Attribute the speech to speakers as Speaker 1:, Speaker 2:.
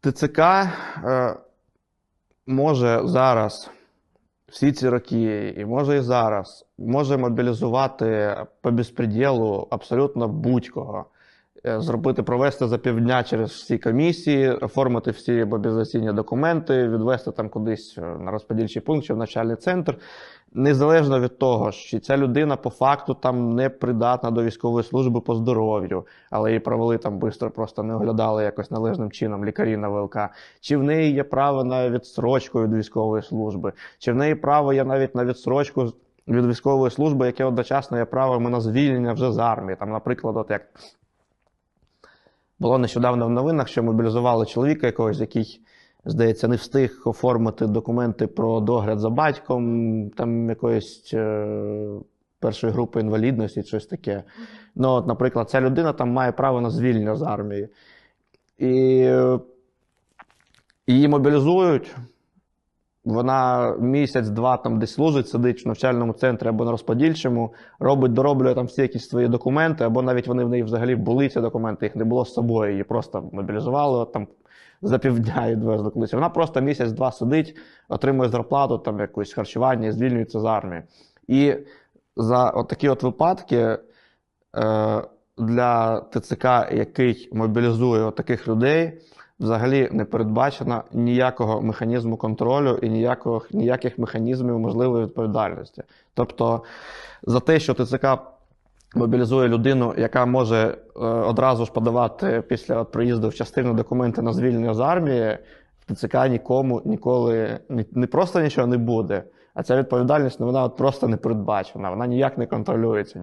Speaker 1: ТЦК е, може зараз, всі ці роки, і може і зараз, може мобілізувати по безпреділу абсолютно будь-кого. Е, Зробити, провести за півдня через всі комісії, оформити всі мобілізаційні документи, відвести там кудись е, на розподільчий пункт чи в навчальний центр. Незалежно від того, чи ця людина по факту там не придатна до військової служби по здоров'ю, але її провели там швидко, просто не оглядали якось належним чином лікарі на ВЛК, чи в неї є право на відстрочку від військової служби, чи в неї право є навіть на відстрочку від військової служби, яке одночасно є правом на звільнення вже з армії. Там, наприклад, от як було нещодавно в новинах, що мобілізували чоловіка якогось, який, здається, не встиг оформити документи про догляд за батьком, там якоїсь е, першої групи інвалідності, щось таке. Ну, от, наприклад, ця людина там має право на звільнення з армії. І е, її мобілізують. Вона місяць-два там десь служить, сидить в навчальному центрі або на розподільчому, робить, дороблює там всі якісь свої документи, або навіть вони в неї взагалі були ці документи, їх не було з собою, її просто мобілізували там за півдня і відвезли кудись. Вона просто місяць-два сидить, отримує зарплату, там якусь харчування звільнюється з армії. І за такі от випадки е, для ТЦК, який мобілізує таких людей, взагалі не передбачено ніякого механізму контролю і ніякого, ніяких механізмів можливої відповідальності. Тобто за те, що ТЦК мобілізує людину, яка може е, одразу ж подавати після приїзду в частину документи на звільнення з армії, в ТЦК нікому ніколи не, просто нічого не буде, а ця відповідальність ну, вона от просто не передбачена, вона ніяк не контролюється.